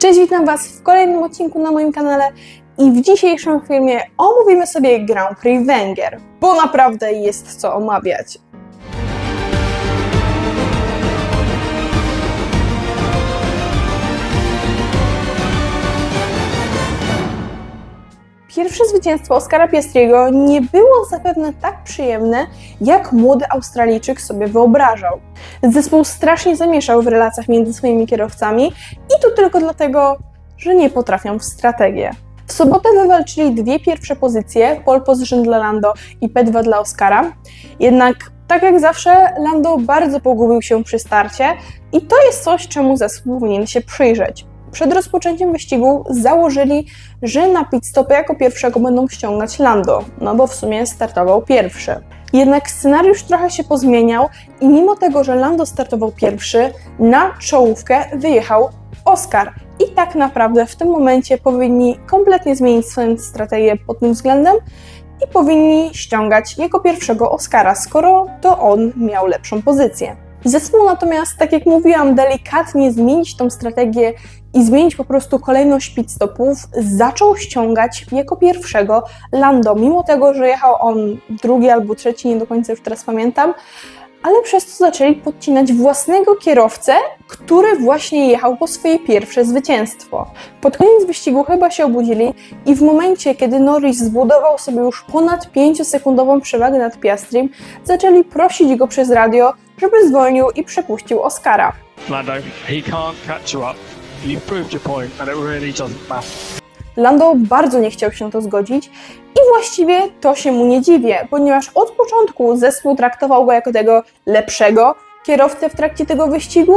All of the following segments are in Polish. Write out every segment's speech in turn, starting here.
Cześć, witam Was w kolejnym odcinku na moim kanale i w dzisiejszym filmie omówimy sobie Grand Prix Węgier, bo naprawdę jest co omawiać. Pierwsze zwycięstwo Oskara Piastriego nie było zapewne tak przyjemne, jak młody Australijczyk sobie wyobrażał. Zespół strasznie zamieszał w relacjach między swoimi kierowcami to tylko dlatego, że nie potrafią w strategię. W sobotę wywalczyli dwie pierwsze pozycje, pole position dla Lando i P2 dla Oscara. Jednak, tak jak zawsze, Lando bardzo pogubił się przy starcie i to jest coś, czemu zespół powinien się przyjrzeć. Przed rozpoczęciem wyścigu założyli, że na pit stopy jako pierwszego będą ściągać Lando, no bo w sumie startował pierwszy. Jednak scenariusz trochę się pozmieniał i mimo tego, że Lando startował pierwszy, na czołówkę wyjechał Oscar. I tak naprawdę w tym momencie powinni kompletnie zmienić swoją strategię pod tym względem i powinni ściągać jego pierwszego Oscara, skoro to on miał lepszą pozycję. Zespół natomiast, tak jak mówiłam, delikatnie zmienić tą strategię i zmienić po prostu kolejność pit stopów, zaczął ściągać jako pierwszego Lando, mimo tego, że jechał on drugi albo trzeci, nie do końca już teraz pamiętam, ale przez to zaczęli podcinać własnego kierowcę, który właśnie jechał po swoje pierwsze zwycięstwo. Pod koniec wyścigu chyba się obudzili i w momencie, kiedy Norris zbudował sobie już ponad 5-sekundową przewagę nad Piastrim, zaczęli prosić go przez radio, żeby zwolnił i przepuścił Oscara. Lando, he can't catch you up. You've proved your point, and it really doesn't matter. Lando bardzo nie chciał się na to zgodzić i właściwie to się mu nie dziwię, ponieważ od początku zespół traktował go jako tego lepszego kierowcę w trakcie tego wyścigu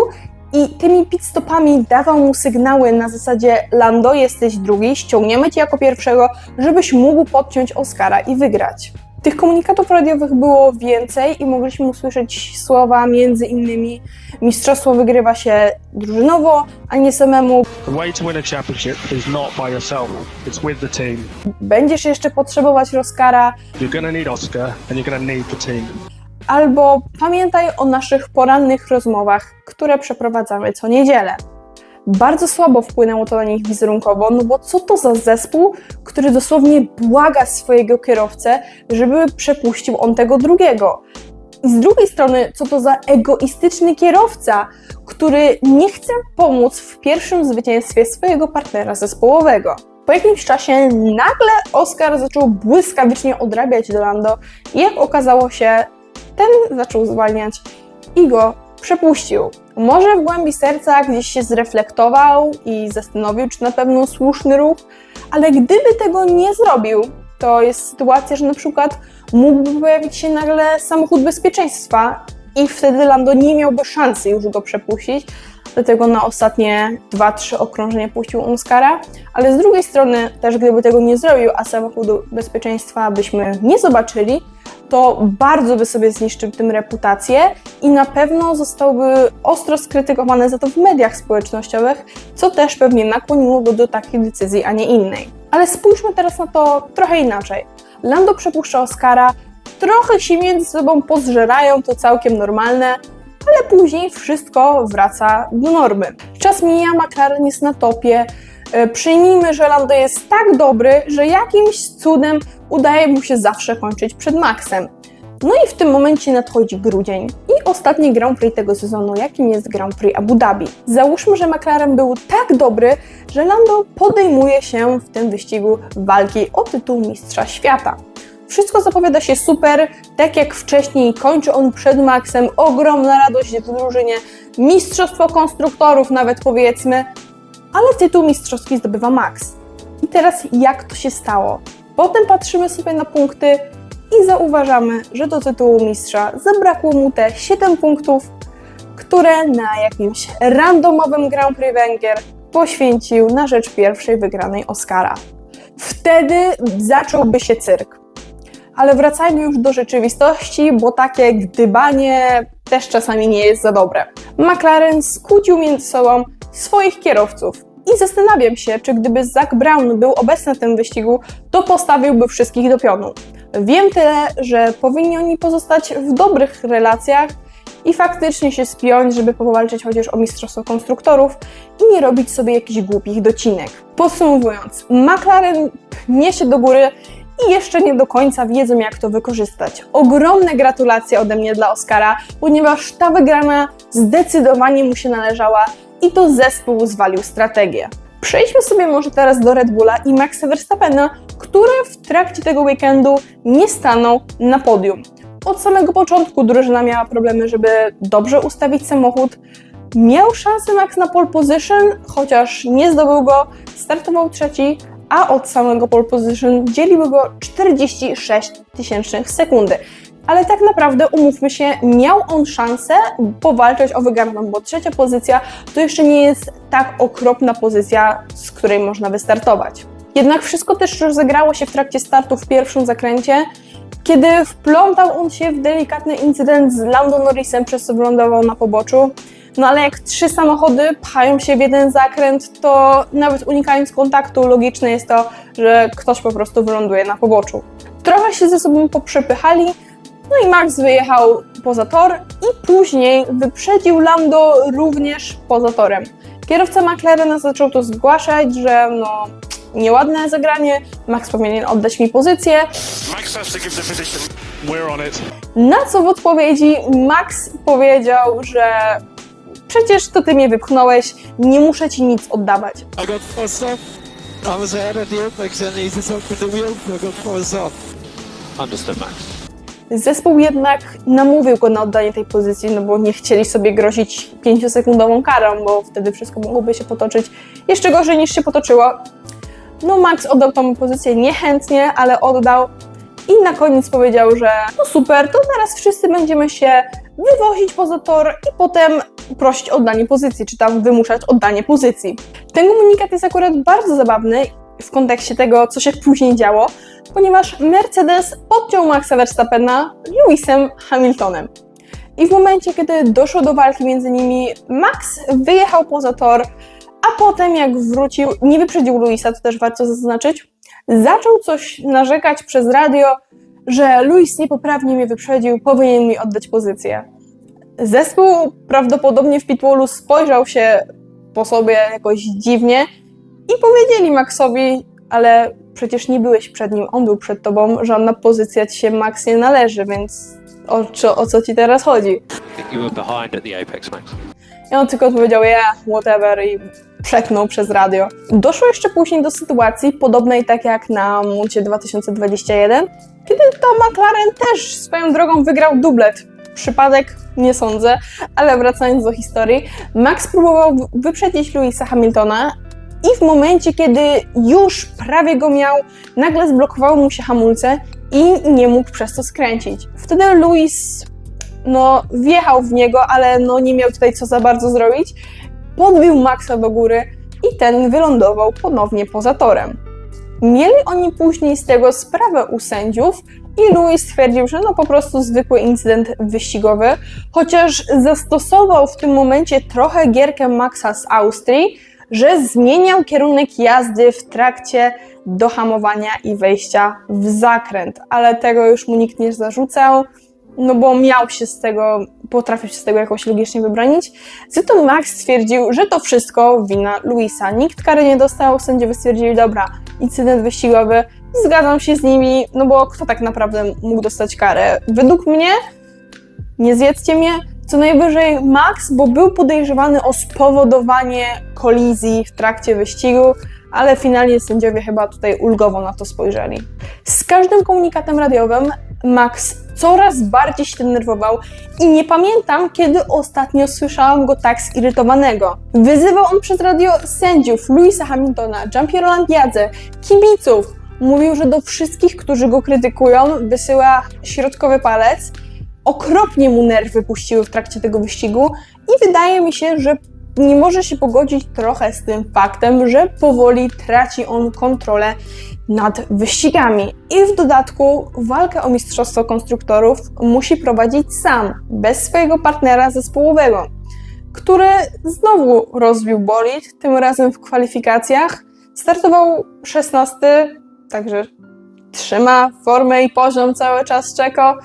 i tymi pitstopami dawał mu sygnały na zasadzie Lando jesteś drugi, ściągniemy cię jako pierwszego, żebyś mógł podciąć Oscara i wygrać. Tych komunikatów radiowych było więcej i mogliśmy usłyszeć słowa między innymi mistrzostwo wygrywa się drużynowo, a nie samemu. The way to win a championship is not by yourself, it's with the team. Będziesz jeszcze potrzebować Oscara, You're to need Oscar, and you're to need the team. albo pamiętaj o naszych porannych rozmowach, które przeprowadzamy co niedzielę. Bardzo słabo wpłynęło to na nich wizerunkowo, no bo co to za zespół, który dosłownie błaga swojego kierowcę, żeby przepuścił on tego drugiego. I z drugiej strony, co to za egoistyczny kierowca, który nie chce pomóc w pierwszym zwycięstwie swojego partnera zespołowego. Po jakimś czasie nagle Oscar zaczął błyskawicznie odrabiać do Lando i jak okazało się, ten zaczął zwalniać i go przepuścił. Może w głębi serca gdzieś się zreflektował i zastanowił, czy na pewno słuszny ruch, ale gdyby tego nie zrobił, to jest sytuacja, że na przykład mógłby pojawić się nagle samochód bezpieczeństwa i wtedy Lando nie miałby szansy już go przepuścić, dlatego na ostatnie 2-3 okrążenia puścił Oscara, ale z drugiej strony też gdyby tego nie zrobił, a samochodu bezpieczeństwa byśmy nie zobaczyli, to bardzo by sobie zniszczył tym reputację i na pewno zostałby ostro skrytykowany za to w mediach społecznościowych, co też pewnie nakłoniło go do takiej decyzji, a nie innej. Ale spójrzmy teraz na to trochę inaczej. Lando przepuszcza Oscara, trochę się między sobą pozżerają, to całkiem normalne, ale później wszystko wraca do normy. Czas mija, McLaren jest na topie. E, Przyjmijmy, że Lando jest tak dobry, że jakimś cudem udaje mu się zawsze kończyć przed Maxem. No i w tym momencie nadchodzi grudzień i ostatni Grand Prix tego sezonu, jakim jest Grand Prix Abu Dhabi. Załóżmy, że McLaren był tak dobry, że Lando podejmuje się w tym wyścigu walki o tytuł Mistrza Świata. Wszystko zapowiada się super, tak jak wcześniej kończy on przed Maxem, ogromna radość w drużynie, mistrzostwo konstruktorów nawet powiedzmy, ale tytuł mistrzowski zdobywa Max. I teraz jak to się stało? Potem patrzymy sobie na punkty i zauważamy, że do tytułu mistrza zabrakło mu te 7 punktów, które na jakimś randomowym Grand Prix Węgier poświęcił na rzecz pierwszej wygranej Oscara. Wtedy zacząłby się cyrk. Ale wracajmy już do rzeczywistości, bo takie gdybanie też czasami nie jest za dobre. McLaren skłócił między sobą swoich kierowców. I zastanawiam się, czy gdyby Zach Brown był obecny w tym wyścigu, to postawiłby wszystkich do pionu. Wiem tyle, że powinni oni pozostać w dobrych relacjach i faktycznie się spiąć, żeby powalczyć chociaż o mistrzostwo konstruktorów i nie robić sobie jakichś głupich docinek. Podsumowując, McLaren pnie się do góry i jeszcze nie do końca wiedzą, jak to wykorzystać. Ogromne gratulacje ode mnie dla Oscara, ponieważ ta wygrana zdecydowanie mu się należała i to zespół zwalił strategię. Przejdźmy sobie może teraz do Red Bulla i Maxa Verstappena, który w trakcie tego weekendu nie stanął na podium. Od samego początku drużyna miała problemy, żeby dobrze ustawić samochód. Miał szansę Max na pole position, chociaż nie zdobył go, startował trzeci, a od samego pole position dzieliły go 46 tysięcznych sekundy. Ale tak naprawdę, umówmy się, miał on szansę powalczyć o wygraną, bo trzecia pozycja to jeszcze nie jest tak okropna pozycja, z której można wystartować. Jednak wszystko też rozegrało się w trakcie startu w pierwszym zakręcie, kiedy wplątał on się w delikatny incydent z Lando Norrisem, przez co wylądował na poboczu. No ale jak trzy samochody pchają się w jeden zakręt, to nawet unikając kontaktu, logiczne jest to, że ktoś po prostu wyląduje na poboczu. Trochę się ze sobą poprzepychali, no i Max wyjechał poza tor i później wyprzedził Lando również poza torem. Kierowca McLarena zaczął to zgłaszać, że no nieładne zagranie, Max powinien oddać mi pozycję, Max has to give the position. We're on it. na co w odpowiedzi Max powiedział, że przecież to ty mnie wypchnąłeś, nie muszę ci nic oddawać. I got forced off. I was ahead of the apex and he just opened the wheel, so I got forced off. Understood, Max. Zespół jednak namówił go na oddanie tej pozycji, no bo nie chcieli sobie grozić 5-sekundową karą, bo wtedy wszystko mogłoby się potoczyć jeszcze gorzej niż się potoczyło. No Max oddał tą pozycję niechętnie, ale oddał i na koniec powiedział, że no super, to teraz wszyscy będziemy się wywozić poza tor i potem prosić o oddanie pozycji, czy tam wymuszać oddanie pozycji. Ten komunikat jest akurat bardzo zabawny w kontekście tego, co się później działo, ponieważ Mercedes podciął Maxa Verstappena Lewisem Hamiltonem. I w momencie, kiedy doszło do walki między nimi, Max wyjechał poza tor, a potem jak wrócił, nie wyprzedził Luisa, to też warto zaznaczyć, zaczął coś narzekać przez radio, że Luis niepoprawnie mnie wyprzedził, powinien mi oddać pozycję. Zespół prawdopodobnie w pitwallu spojrzał się po sobie jakoś dziwnie i powiedzieli Maxowi, ale przecież nie byłeś przed nim, on był przed tobą, żadna pozycja ci się Max nie należy, więc o, co- o co ci teraz chodzi? I think you were behind at the apex, Max. I on tylko odpowiedział, yeah, whatever i przeknął przez radio. Doszło jeszcze później do sytuacji podobnej tak jak na Moncie 2021, kiedy to McLaren też swoją drogą wygrał dublet. Przypadek? Nie sądzę, ale wracając do historii, Max próbował wyprzedzić Louisa Hamiltona i w momencie, kiedy już prawie go miał, nagle zblokowały mu się hamulce i nie mógł przez to skręcić. Wtedy Louis no, wjechał w niego, ale no, nie miał tutaj co za bardzo zrobić. Podbił Maxa do góry i ten wylądował ponownie poza torem. Mieli oni później z tego sprawę u sędziów i Louis stwierdził, że no po prostu zwykły incydent wyścigowy, chociaż zastosował w tym momencie trochę gierkę Maxa z Austrii, że zmieniał kierunek jazdy w trakcie dohamowania i wejścia w zakręt, ale tego już mu nikt nie zarzucał no bo miał się z tego, potrafił się z tego jakoś logicznie wybronić. To Max stwierdził, że to wszystko wina Luisa. Nikt kary nie dostał, sędziowie stwierdzili, dobra, incydent wyścigowy, zgadzam się z nimi, no bo kto tak naprawdę mógł dostać karę? Według mnie, nie zjedzcie mnie, co najwyżej Max, bo był podejrzewany o spowodowanie kolizji w trakcie wyścigu, ale finalnie sędziowie chyba tutaj ulgowo na to spojrzeli. Z każdym komunikatem radiowym Max coraz bardziej się denerwował i nie pamiętam, kiedy ostatnio słyszałam go tak zirytowanego. Wyzywał on przez radio sędziów Louisa Hamiltona, Giampiero Lambiadze, kibiców. Mówił, że do wszystkich, którzy go krytykują, wysyła środkowy palec. Okropnie mu nerwy puściły w trakcie tego wyścigu i wydaje mi się, że nie może się pogodzić trochę z tym faktem, że powoli traci on kontrolę nad wyścigami. I w dodatku walkę o mistrzostwo konstruktorów musi prowadzić sam, bez swojego partnera zespołowego, który znowu rozbił bolid, tym razem w kwalifikacjach. Startował 16, także trzyma formę i poziom cały czas czeko,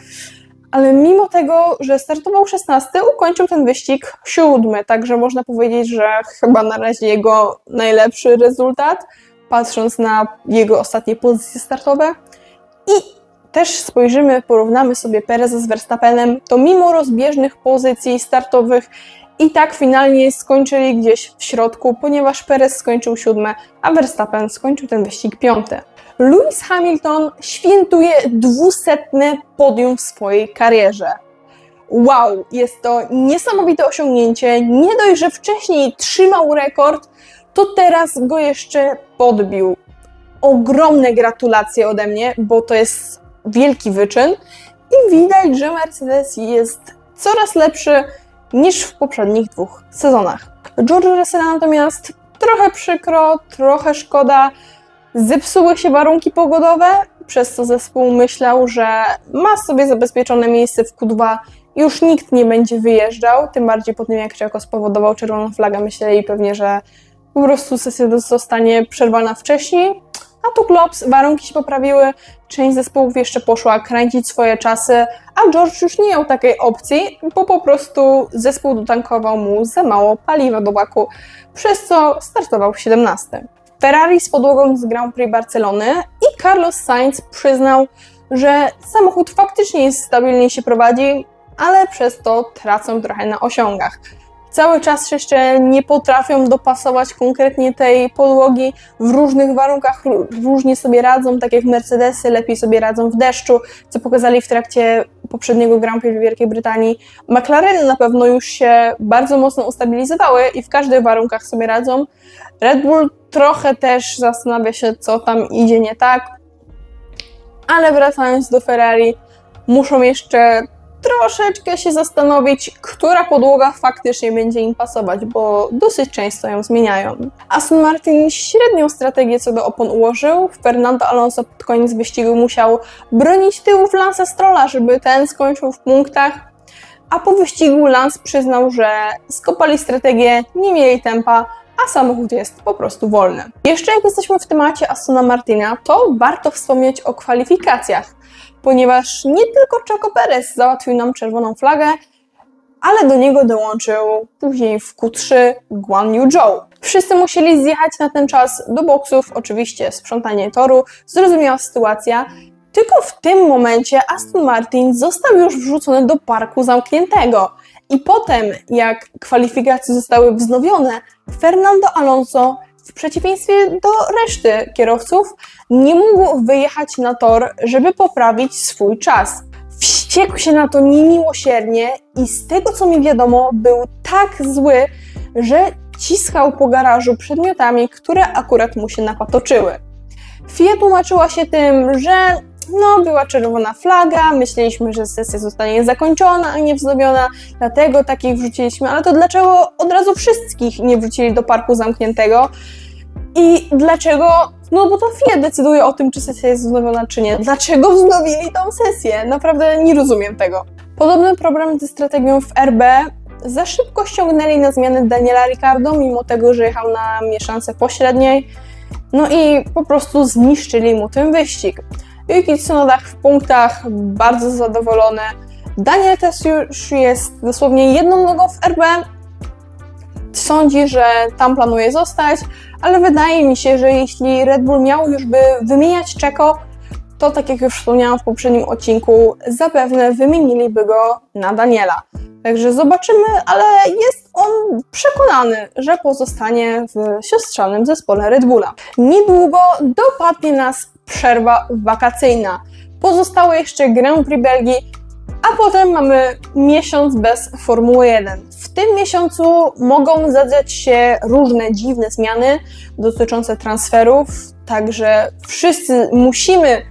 ale mimo tego, że startował 16, ukończył ten wyścig siódmy, także można powiedzieć, że chyba na razie jego najlepszy rezultat, patrząc na jego ostatnie pozycje startowe. I też spojrzymy, porównamy sobie Pereza z Verstappenem, to mimo rozbieżnych pozycji startowych i tak finalnie skończyli gdzieś w środku, ponieważ Perez skończył siódme, a Verstappen skończył ten wyścig piąty. Lewis Hamilton świętuje dwusetne podium w swojej karierze. Wow, jest to niesamowite osiągnięcie. Nie dość, że wcześniej trzymał rekord, to teraz go jeszcze podbił. Ogromne gratulacje ode mnie, bo to jest wielki wyczyn i widać, że Mercedes jest coraz lepszy niż w poprzednich dwóch sezonach. George Russell natomiast trochę przykro, trochę szkoda. Zepsuły się warunki pogodowe, przez co zespół myślał, że ma sobie zabezpieczone miejsce w Q2 już nikt nie będzie wyjeżdżał, tym bardziej po tym jak Czeko spowodował czerwoną flagę, myśleli pewnie, że po prostu sesja zostanie przerwana wcześniej. A tu klops, warunki się poprawiły, część zespołów jeszcze poszła kręcić swoje czasy, a George już nie miał takiej opcji, bo po prostu zespół dotankował mu za mało paliwa do baku, przez co startował w 17. Ferrari z podłogą z Grand Prix Barcelony i Carlos Sainz przyznał, że samochód faktycznie jest stabilnie się prowadzi, ale przez to tracą trochę na osiągach. Cały czas jeszcze nie potrafią dopasować konkretnie tej podłogi w różnych warunkach, ró- różnie sobie radzą, tak jak Mercedesy lepiej sobie radzą w deszczu, co pokazali w trakcie poprzedniego Grand Prix w Wielkiej Brytanii. McLareny na pewno już się bardzo mocno ustabilizowały i w każdych warunkach sobie radzą. Red Bull trochę też zastanawia się, co tam idzie nie tak, ale wracając do Ferrari, muszą jeszcze troszeczkę się zastanowić, która podłoga faktycznie będzie im pasować, bo dosyć często ją zmieniają. Aston Martin średnią strategię co do opon ułożył. Fernando Alonso pod koniec wyścigu musiał bronić tyłów Lance'a Strolla, żeby ten skończył w punktach. A po wyścigu Lance przyznał, że skopali strategię, nie mieli tempa, a samochód jest po prostu wolny. Jeszcze jak jesteśmy w temacie Astona Martina, to warto wspomnieć o kwalifikacjach, ponieważ nie tylko Checo Perez załatwił nam czerwoną flagę, ale do niego dołączył później w Q3 Guan Yu Zhou. Wszyscy musieli zjechać na ten czas do boksów, oczywiście sprzątanie toru, zrozumiała sytuacja. Tylko w tym momencie Aston Martin został już wrzucony do parku zamkniętego. I potem, jak kwalifikacje zostały wznowione, Fernando Alonso, w przeciwieństwie do reszty kierowców, nie mógł wyjechać na tor, żeby poprawić swój czas. Wściekł się na to niemiłosiernie i z tego co mi wiadomo, był tak zły, że ciskał po garażu przedmiotami, które akurat mu się napatoczyły. FIA tłumaczyła się tym, że no, była czerwona flaga, myśleliśmy, że sesja zostanie zakończona, a nie wznowiona, dlatego takich wrzuciliśmy, ale to dlaczego od razu wszystkich nie wrzucili do parku zamkniętego? I dlaczego? No bo to FIA decyduje o tym, czy sesja jest wznowiona, czy nie. Dlaczego wznowili tą sesję? Naprawdę nie rozumiem tego. Podobny problem ze strategią w RB. Za szybko ściągnęli na zmianę Daniela Ricardo, mimo tego, że jechał na mieszance pośredniej. No i po prostu zniszczyli mu ten wyścig. Yuki Tsunoda w punktach, bardzo zadowolony. Daniel też już jest dosłownie jedną nogą w RB. Sądzi, że tam planuje zostać, ale wydaje mi się, że jeśli Red Bull miał już by wymieniać Czeko, to tak jak już wspomniałam w poprzednim odcinku, zapewne wymieniliby go na Daniela. Także zobaczymy, ale jest on przekonany, że pozostanie w siostrzanym zespole Red Bulla. Niedługo dopadnie nas przerwa wakacyjna. Pozostało jeszcze Grand Prix Belgii, a potem mamy miesiąc bez Formuły 1. W tym miesiącu mogą zadziać się różne dziwne zmiany dotyczące transferów, także wszyscy musimy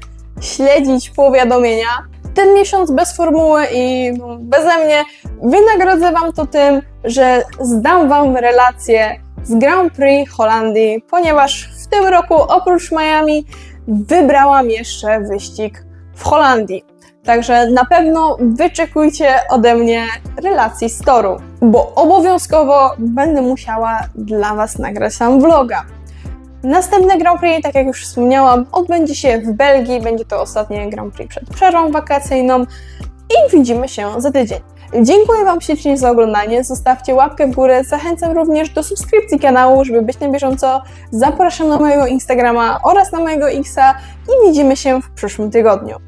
śledzić powiadomienia. Ten miesiąc bez formuły i beze mnie wynagrodzę Wam to tym, że zdam Wam relację z Grand Prix Holandii, ponieważ w tym roku oprócz Miami wybrałam jeszcze wyścig w Holandii. Także na pewno wyczekujcie ode mnie relacji z toru, bo obowiązkowo będę musiała dla Was nagrać tam vloga. Następne Grand Prix, tak jak już wspomniałam, odbędzie się w Belgii. Będzie to ostatnie Grand Prix przed przerwą wakacyjną. i widzimy się za tydzień. Dziękuję Wam ślicznie za oglądanie. Zostawcie łapkę w górę. Zachęcam również do subskrypcji kanału, żeby być na bieżąco. Zapraszam na mojego Instagrama oraz na mojego Xa i widzimy się w przyszłym tygodniu.